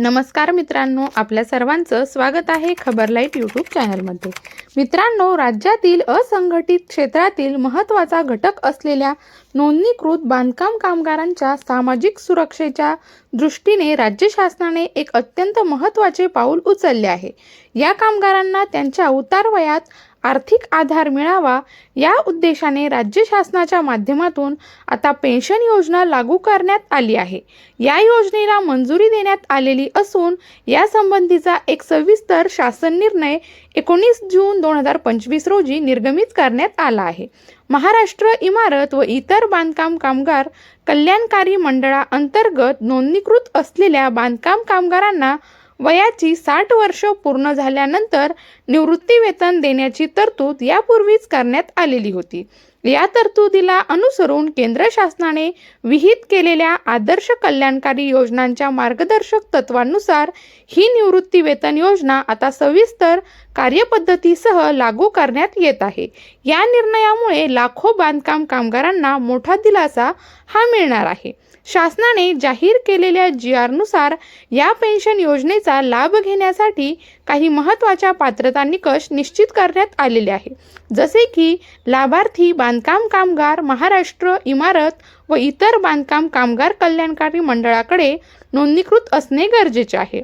नमस्कार मित्रांनो आपल्या सर्वांचं स्वागत आहे खबर लाइट यूट्यूब चॅनलमध्ये. मित्रांनो राज्यातील असंघटित क्षेत्रातील महत्त्वाचा घटक असलेल्या नोंदणीकृत बांधकाम कामगारांच्या सामाजिक सुरक्षेच्या दृष्टीने राज्य शासनाने एक अत्यंत महत्त्वाचे पाऊल उचलले आहे. या कामगारांना त्यांच्या उतारवयात आर्थिक आधार मिळावा या उद्देशाने राज्य शासनाच्या माध्यमातून आता पेन्शन योजना लागू करण्यात आली आहे. या योजनेला मंजुरी देण्यात आलेली असून यासंबंधीचा एक सविस्तर शासन निर्णय एकोणीस जून दोन हजार पंचवीस रोजी निर्गमित करण्यात आला आहे. महाराष्ट्र इमारत व इतर बांधकाम कामगार कल्याणकारी मंडळाअंतर्गत नोंदणीकृत असलेल्या बांधकाम कामगारांना वयाची साठ वर्ष पूर्ण झाल्यानंतर निवृत्ती वेतन देण्याची तरतूद यापूर्वीच करण्यात आलेली होती. या तरतुदीला अनुसरून केंद्र शासनाने विहित केलेल्या आदर्श कल्याणकारी योजनांच्या मार्गदर्शक तत्वांनुसार ही निवृत्ती वेतन योजना आता सविस्तर कार्यपद्धतीसह लागू करण्यात येत आहे. या निर्णयामुळे लाखो बांधकाम कामगारांना मोठा दिलासा हा मिळणार आहे. शासनाने जाहीर केलेल्या जी आरनुसार या पेन्शन योजनेचा लाभ घेण्यासाठी काही महत्त्वाच्या पात्रता निकष निश्चित करण्यात आलेले आहे. जसे की लाभार्थी बांधकाम कामगार महाराष्ट्र इमारत व इतर बांधकाम कामगार कल्याणकारी मंडळाकडे नोंदणीकृत असणे गरजेचे आहे.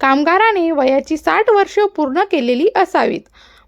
कामगाराने वयाची साठ वर्ष पूर्ण केलेली असावीत.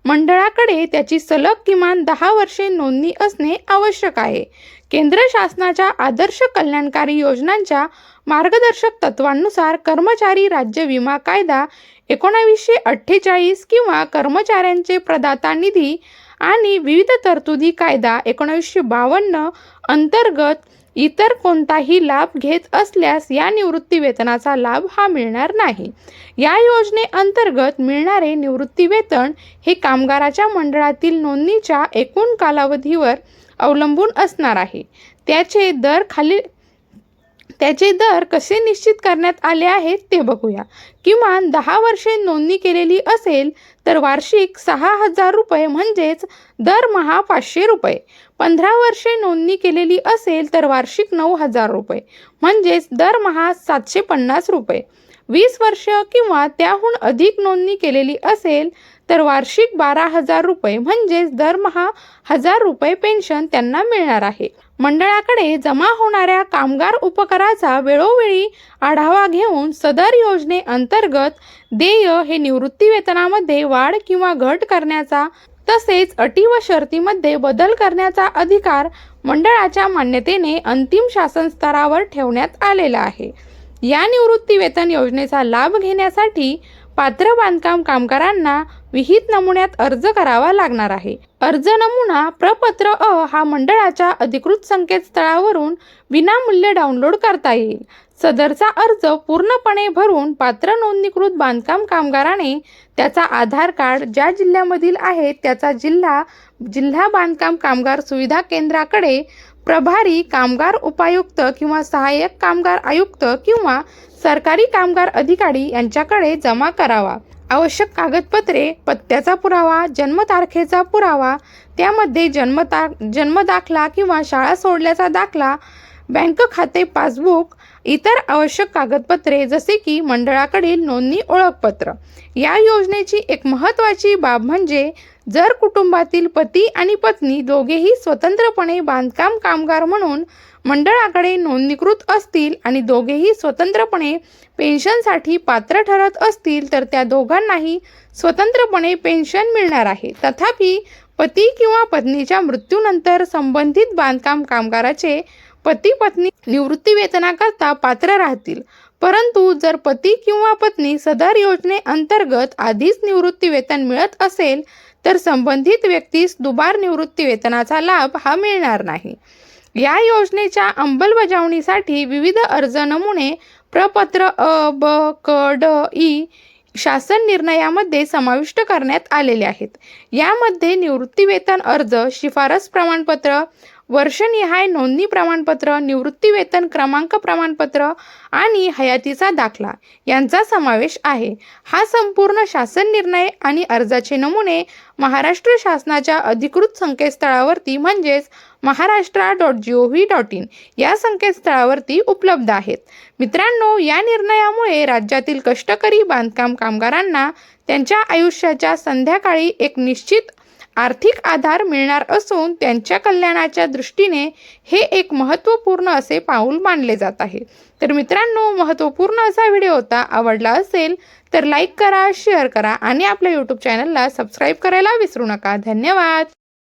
मंडळाकडे त्याची सलग किमान दहा वर्षे नोंदणी असणे आवश्यक आहे. केंद्र शासनाच्या आदर्श कल्याणकारी योजनांच्या मार्गदर्शक तत्वांनुसार कर्मचारी राज्य विमा कायदा एकोणावीसशे अठ्ठेचाळीस किंवा कर्मचाऱ्यांचे प्रदाता निधी आणि विविध तरतुदी कायदा एकोणावीसशे बावन्न अंतर्गत इतर कोणताही लाभ घेत असल्यास या निवृत्तीवेतनाचा लाभ हा मिळणार नाही. या योजनेअंतर्गत मिळणारे निवृत्तीवेतन हे कामगाराच्या मंडळातील नोंदणीच्या एकूण कालावधीवर अवलंबून असणार आहे. त्याचे दर खाली त्याचे दर कसे निश्चित करण्यात आले आहेत ते बघूया. किमान दहा वर्षे नोंदणी केलेली असेल तर वार्षिक सहा हजार रुपये म्हणजेच दरमहा पाचशे रुपये. पंधरा वर्षे नोंदणी केलेली असेल तर वार्षिक नऊ हजार रुपये म्हणजेच दरमहा सातशे पन्नास रुपये. वीस वर्ष किंवा त्याहून अधिक नोंदणी केलेली असेल तर वार्षिक बारा हजार रुपये म्हणजेच दरमहा हजार रुपये पेन्शन त्यांना मिळणार आहे. मंडळाकडे जमा होणाऱ्या कामगार उपकराचा वेळोवेळी आढावा घेऊन सदर योजनेअंतर्गत देय हे निवृत्ती वेतनामध्ये वाढ किंवा घट करण्याचा तसेच अटी व शर्तीमध्ये बदल करण्याचा अधिकार मंडळाच्या मान्यतेने अंतिम शासन स्तरावर ठेवण्यात आलेला आहे. या निवृत्ती वेतन योजनेचा लाभ घेण्यासाठी पात्र बांधकाम कामगारांना विहित नमुन्यात अर्ज करावा लागणार आहे. अर्ज नमुना प्रपत्र अ हा मंडळाच्या अधिकृत संकेतस्थळावरून विनामूल्य डाउनलोड करता येईल. सदरचा अर्ज पूर्णपणे भरून पात्र नोंदणीकृत बांधकाम कामगाराने त्याचा आधार कार्ड ज्या जिल्ह्यामधील आहे त्याचा जिल्हा जिल्हा बांधकाम कामगार सुविधा केंद्राकडे प्रभारी कामगार उपायुक्त किंवा सहाय्यक कामगार आयुक्त किंवा सरकारी कामगार अधिकारी यांच्याकडे जमा करावा. आवश्यक कागदपत्रे पत्त्याचा पुरावा जन्मतारखेचा पुरावा त्यामध्ये जन्मता जन्मदाखला किंवा शाळा सोडल्याचा दाखला बँक खाते पासबुक इतर आवश्यक कागदपत्रे जसे की मंडळाकडील नोंदणी ओळखपत्र. या योजनेची एक महत्त्वाची बाब म्हणजे जर कुटुंबातील पती आणि पत्नी दोघेही स्वतंत्रपणे बांधकाम कामगार म्हणून मंडळाकडे नोंदणीकृत असतील आणि दोघेही स्वतंत्रपणे पेन्शनसाठी पात्र ठरत असतील तर त्या दोघांनाही स्वतंत्रपणे पेन्शन मिळणार आहे. तथापि पती किंवा पत्नीच्या मृत्यूनंतर संबंधित बांधकाम कामगाराचे पती पत्नी निवृत्ती वेतनाकरता पात्र राहतील. परंतु जर पती किंवा पत्नी सदर योजनेअंतर्गत आधीच निवृत्ती वेतन मिळत असेल तर संबंधित व्यक्तीस दुबार निवृत्ती वेतनाचा लाभ हा मिळणार नाही. या योजनेच्या अंमलबजावणीसाठी विविध अर्ज नमुने प्रपत्र अ ब क ड ई शासन निर्णयामध्ये समाविष्ट करण्यात आलेले आहेत. यामध्ये निवृत्ती वेतन अर्ज शिफारस प्रमाणपत्र वर्षनिहाय नोंदणी प्रमाणपत्र निवृत्तीवेतन क्रमांक प्रमाणपत्र आणि हयातीचा दाखला यांचा समावेश आहे. हा संपूर्ण शासन निर्णय आणि अर्जाचे नमुने महाराष्ट्र शासनाच्या अधिकृत संकेतस्थळावरती म्हणजेच Maharashtra dot G O V dot in या संकेतस्थळावरती उपलब्ध आहेत. मित्रांनो या निर्णयामुळे राज्यातील कष्टकरी बांधकाम कामगारांना त्यांच्या आयुष्याच्या संध्याकाळी एक निश्चित आर्थिक आधार मिळणार असून त्यांच्या कल्याणाच्या दृष्टीने हे एक महत्त्वपूर्ण असे पाऊल मानले जात आहे. तर मित्रांनो महत्त्वपूर्ण असा व्हिडिओ होता आवडला असेल तर लाईक करा शेअर करा आणि आपल्या यूट्यूब चॅनलला सबस्क्राईब करायला विसरू नका. धन्यवाद!